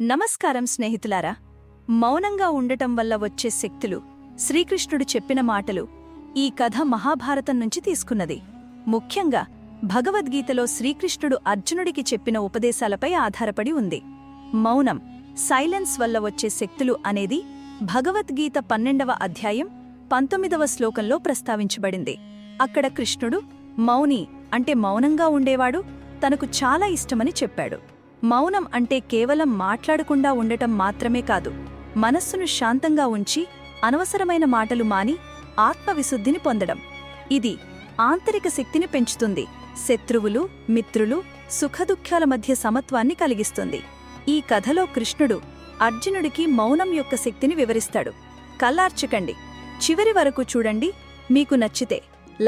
నమస్కారం స్నేహితులారా. మౌనంగా ఉండటం వల్ల వచ్చే శక్తులు శ్రీకృష్ణుడు చెప్పిన మాటలు ఈ కథ మహాభారతం నుంచి తీసుకున్నది. ముఖ్యంగా భగవద్గీతలో శ్రీకృష్ణుడు అర్జునుడికి చెప్పిన ఉపదేశాలపై ఆధారపడి ఉంది. మౌనం సైలెన్స్ వల్ల వచ్చే శక్తులు అనేది భగవద్గీత పన్నెండవ అధ్యాయం పంతొమ్మిదవ శ్లోకంలో ప్రస్తావించబడింది. అక్కడ కృష్ణుడు మౌని అంటే మౌనంగా ఉండేవాడు తనకు చాలా ఇష్టమని చెప్పాడు. మౌనం అంటే కేవలం మాట్లాడకుండా ఉండటం మాత్రమే కాదు మనస్సును శాంతంగా ఉంచి అనవసరమైన మాటలు మాని ఆత్మవిశుద్ధిని పొందడం. ఇది ఆంతరిక శక్తిని పెంచుతుంది శత్రువులు మిత్రులు సుఖదుఖాల మధ్య సమత్వాన్ని కలిగిస్తుంది. ఈ కథలో కృష్ణుడు అర్జునుడికి మౌనం యొక్క శక్తిని వివరిస్తాడు. కల్లార్చకండి చివరి వరకు చూడండి మీకు నచ్చితే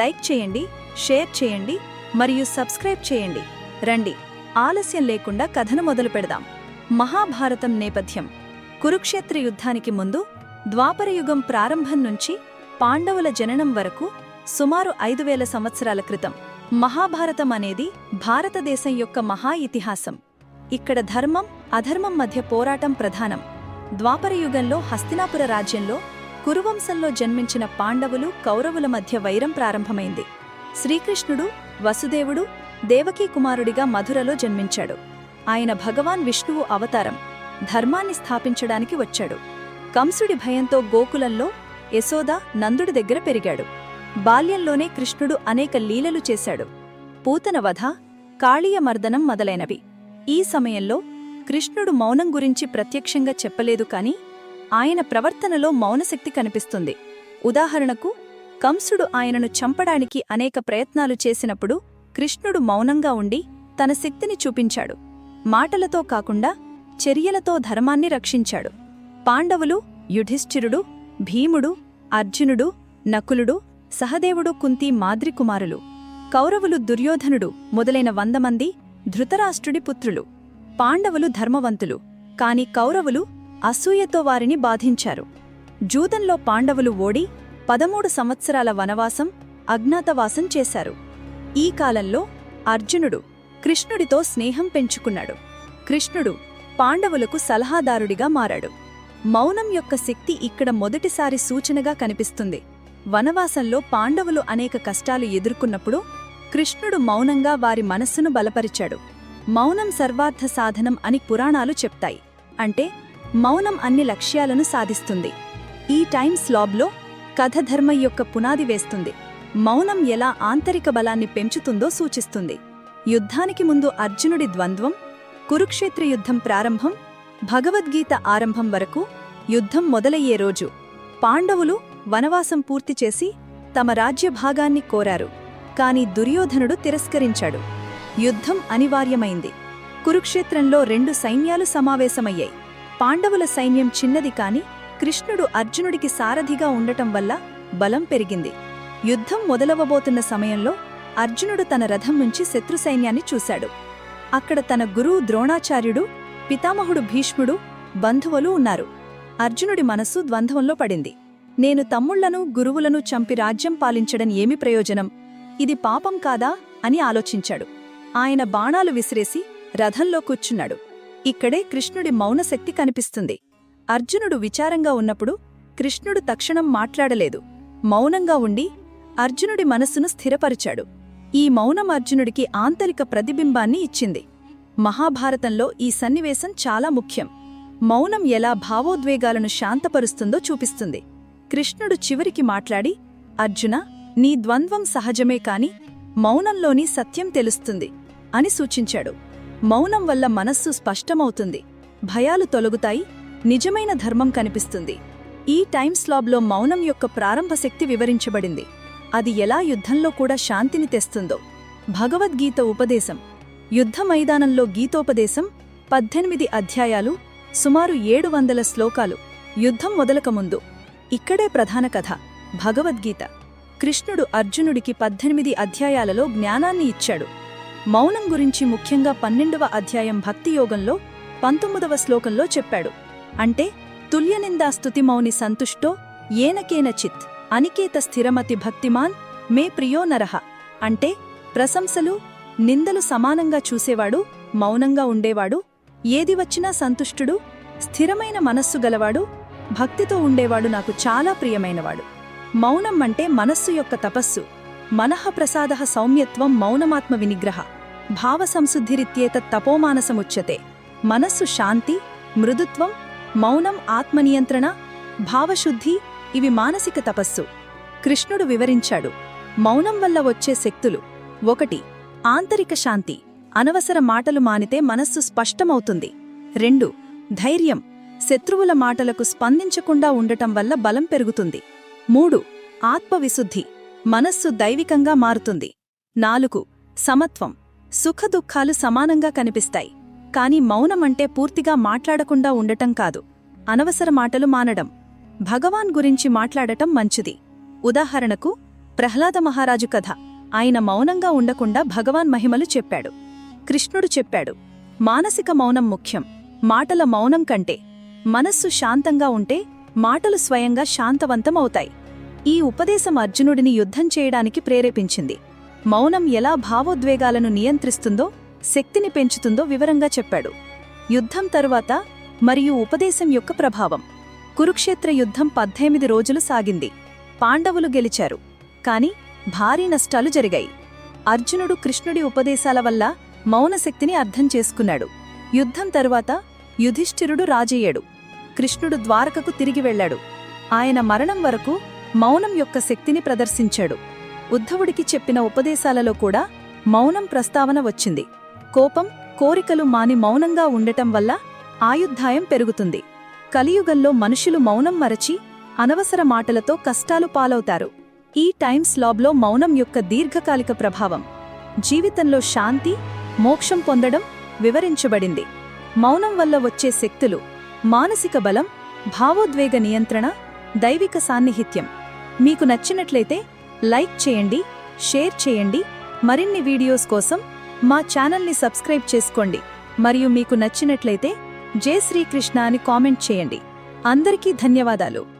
లైక్ చేయండి షేర్ చేయండి మరియు సబ్స్క్రైబ్ చేయండి. రండి. ఆలస్యం లేకుండా కథను మొదలు పెడదాం. మహాభారతం నేపథ్యం. కురుక్షేత్ర యుద్ధానికి ముందు ద్వాపరయుగం ప్రారంభం నుంచి పాండవుల జననం వరకు సుమారు ఐదు వేల సంవత్సరాల క్రితం మహాభారతం అనేది భారతదేశం యొక్క మహా ఇతిహాసం. ఇక్కడ ధర్మం అధర్మం మధ్య పోరాటం ప్రధానం. ద్వాపరయుగంలో హస్తినాపుర రాజ్యంలో కురువంశంలో జన్మించిన పాండవులు కౌరవుల మధ్య వైరం ప్రారంభమైంది. శ్రీకృష్ణుడు వసుదేవుడు దేవకీ కుమారుడిగా మధురలో జన్మించాడు. ఆయన భగవాన్ విష్ణువు అవతారం. ధర్మాన్ని స్థాపించడానికి వచ్చాడు. కంసుడి భయంతో గోకులంలో యశోద నందుడి దగ్గర పెరిగాడు. బాల్యంలోనే కృష్ణుడు అనేక లీలలు చేశాడు. పూతన వధ కాళీయమర్దనం మొదలైనవి. ఈ సమయంలో కృష్ణుడు మౌనం గురించి ప్రత్యక్షంగా చెప్పలేదు కాని ఆయన ప్రవర్తనలో మౌనశక్తి కనిపిస్తుంది. ఉదాహరణకు కంసుడు ఆయనను చంపడానికి అనేక ప్రయత్నాలు చేసినప్పుడు కృష్ణుడు మౌనంగా ఉండి తన శక్తిని చూపించాడు. మాటలతో కాకుండా చర్యలతో ధర్మాన్ని రక్షించాడు. పాండవులు యుధిష్ఠిరుడు భీముడు అర్జునుడు నకులుడు సహదేవుడు కుంతి మాద్రికుమారులు కౌరవులు దుర్యోధనుడు మొదలైన వంద మంది ధృతరాష్ట్రుడి పుత్రులు. పాండవులు ధర్మవంతులు కాని కౌరవులు అసూయతో వారిని బాధించారు. జూదంలో పాండవులు ఓడి పదమూడు సంవత్సరాల వనవాసం అజ్ఞాతవాసం చేశారు. ఈ కాలంలో అర్జునుడు కృష్ణుడితో స్నేహం పెంచుకున్నాడు. కృష్ణుడు పాండవులకు సలహాదారుడిగా మారాడు. మౌనం యొక్క శక్తి ఇక్కడ మొదటిసారి సూచనగా కనిపిస్తుంది. వనవాసంలో పాండవులు అనేక కష్టాలు ఎదుర్కొన్నప్పుడు కృష్ణుడు మౌనంగా వారి మనస్సును బలపరిచాడు. మౌనం సర్వార్థ సాధనం అని పురాణాలు చెప్తాయి. అంటే మౌనం అన్ని లక్ష్యాలను సాధిస్తుంది. ఈ టైం స్లాబ్లో కథ యొక్క పునాది వేస్తుంది. మౌనం ఎలా ఆంతరిక బలాన్ని పెంచుతుందో సూచిస్తుంది. యుద్ధానికి ముందు అర్జునుడి ద్వంద్వం కురుక్షేత్ర యుద్ధం ప్రారంభం భగవద్గీత ఆరంభం వరకు యుద్ధం మొదలయ్యే రోజు. పాండవులు వనవాసం పూర్తి చేసి తమ రాజ్యభాగాన్ని కోరారు. కాని దుర్యోధనుడు తిరస్కరించాడు. యుద్ధం అనివార్యమైంది. కురుక్షేత్రంలో రెండు సైన్యాలు సమావేశమయ్యాయి. పాండవుల సైన్యం చిన్నది కాని కృష్ణుడు అర్జునుడికి సారథిగా ఉండటం వల్ల బలం పెరిగింది. యుద్ధం మొదలవబోతున్న సమయంలో అర్జునుడు తన రథం నుంచి శత్రు సైన్యాన్ని చూశాడు. అక్కడ తన గురువు ద్రోణాచార్యుడు పితామహుడు భీష్ముడు బంధువులు ఉన్నారు. అర్జునుడి మనస్సు ద్వంద్వంలో పడింది. నేను తమ్ముళ్ళను గురువులను చంపి రాజ్యం పాలించడం ఏమి ప్రయోజనం? ఇది పాపం కాదా? అని ఆలోచించాడు. ఆయన బాణాలు విసిరేసి రథంలో కూర్చున్నాడు. ఇక్కడే కృష్ణుడి మౌనశక్తి కనిపిస్తుంది. అర్జునుడు విచారంగా ఉన్నప్పుడు కృష్ణుడు తక్షణం మాట్లాడలేదు. మౌనంగా ఉండి అర్జునుడి మనస్సును స్థిరపరిచాడు. ఈ మౌనం అర్జునుడికి ఆంతరిక ప్రతిబింబాన్ని ఇచ్చింది. మహాభారతంలో ఈ సన్నివేశం చాలా ముఖ్యం. మౌనం ఎలా భావోద్వేగాలను శాంతపరుస్తుందో చూపిస్తుంది. కృష్ణుడు చివరికి మాట్లాడి అర్జున నీ ద్వంద్వం సహజమే కాని మౌనంలోని సత్యం తెలుస్తుంది అని సూచించాడు. మౌనం వల్ల మనస్సు స్పష్టమవుతుంది. భయాలు తొలగుతాయి నిజమైన ధర్మం కనిపిస్తుంది. ఈ టైం స్లాబ్లో మౌనం యొక్క ప్రారంభ శక్తి వివరించబడింది. అది ఎలా యుద్ధంలో కూడా శాంతిని తెస్తుందో. భగవద్గీత ఉపదేశం. యుద్ధ మైదానంలో గీతోపదేశం పద్దెనిమిది అధ్యాయాలు సుమారు ఏడు వందల శ్లోకాలు. యుద్ధం మొదలకముందు ఇక్కడే ప్రధాన కథ. భగవద్గీత. కృష్ణుడు అర్జునుడికి పద్దెనిమిది అధ్యాయాలలో జ్ఞానాన్ని ఇచ్చాడు. మౌనం గురించి ముఖ్యంగా పన్నెండవ అధ్యాయం భక్తియోగంలో పంతొమ్మిదవ శ్లోకంలో చెప్పాడు. అంటే తుల్యనిందా స్తుతిమౌని సంతుష్టో ఏనకేన చిత్ అనికేత స్థిరమతి భక్తిమాన్ మే ప్రియో నరహ అంటే ప్రశంసలు నిందలు సమానంగా చూసేవాడు మౌనంగా ఉండేవాడు ఏది వచ్చినా సంతుష్టుడు స్థిరమైన మనస్సు గలవాడు భక్తితో ఉండేవాడు నాకు చాలా ప్రియమైనవాడు. మౌనం అంటే మనస్సు యొక్క తపస్సు. మనఃప్రసాద సౌమ్యత్వం మౌనమాత్మ వినిగ్రహ. భావ సంశుద్ధిరిత్యేత తపోమానసముచ్యతే. మనస్సు శాంతి మృదుత్వం మౌనం ఆత్మనియంత్రణ భావశుద్ధి ఇవి మానసిక తపస్సు. కృష్ణుడు వివరించాడు. మౌనం వల్ల వచ్చే శక్తులు. ఒకటి ఆంతరిక శాంతి. అనవసర మాటలు మానితే మనస్సు స్పష్టమవుతుంది. రెండు ధైర్యం. శత్రువుల మాటలకు స్పందించకుండా ఉండటం వల్ల బలం పెరుగుతుంది. మూడు ఆత్మవిశుద్ధి. మనస్సు దైవికంగా మారుతుంది. నాలుగు సమత్వం. సుఖదుఖాలు సమానంగా కనిపిస్తాయి. కాని మౌనమంటే పూర్తిగా మాట్లాడకుండా ఉండటం కాదు. అనవసర మాటలు మానడం. భగవాన్ గురించి మాట్లాడటం మంచిది. ఉదాహరణకు ప్రహ్లాద మహారాజు కథ. ఆయన మౌనంగా ఉండకుండా భగవాన్ మహిమలు చెప్పాడు. కృష్ణుడు చెప్పాడు మానసిక మౌనం ముఖ్యం. మాటల మౌనం కంటే మనస్సు శాంతంగా ఉంటే మాటలు స్వయంగా శాంతవంతమవుతాయి. ఈ ఉపదేశం అర్జునుడిని యుద్ధం చేయడానికి ప్రేరేపించింది. మౌనం ఎలా భావోద్వేగాలను నియంత్రిస్తుందో శక్తిని పెంచుతుందో వివరంగా చెప్పాడు. యుద్ధం తరువాత మరియు ఉపదేశం యొక్క ప్రభావం. కురుక్షేత్ర యుద్ధం పద్దెనిమిది రోజులు సాగింది. పాండవులు గెలిచారు. కాని భారీ నష్టాలు జరిగాయి. అర్జునుడు కృష్ణుడి ఉపదేశాల వల్ల మౌనశక్తిని అర్థం చేసుకున్నాడు. యుద్ధం తరువాత యుధిష్ఠిరుడు రాజయ్యాడు. కృష్ణుడు ద్వారకకు తిరిగి వెళ్ళాడు. ఆయన మరణం వరకు మౌనం యొక్క శక్తిని ప్రదర్శించాడు. ఉద్ధవుడికి చెప్పిన ఉపదేశాలలో కూడా మౌనం ప్రస్తావన వచ్చింది. కోపం కోరికలు మాని మౌనంగా ఉండటం వల్ల ఆయుద్ధాయం పెరుగుతుంది. కలియుగంలో మనుషులు మౌనం మరచి అనవసర మాటలతో కష్టాలు పాలవుతారు. ఈ టైమ్స్ లాబ్లో మౌనం యొక్క దీర్ఘకాలిక ప్రభావం జీవితంలో శాంతి మోక్షం పొందడం వివరించబడింది. మౌనం వల్ల వచ్చే శక్తులు మానసిక బలం భావోద్వేగ నియంత్రణ దైవిక సాన్నిహిత్యం. మీకు నచ్చినట్లయితే లైక్ చేయండి షేర్ చేయండి. మరిన్ని వీడియోస్ కోసం మా ఛానల్ని సబ్స్క్రైబ్ చేసుకోండి. మరియు మీకు నచ్చినట్లయితే జై శ్రీకృష్ణ అని కామెంట్ చేయండి. అందరికీ ధన్యవాదాలు.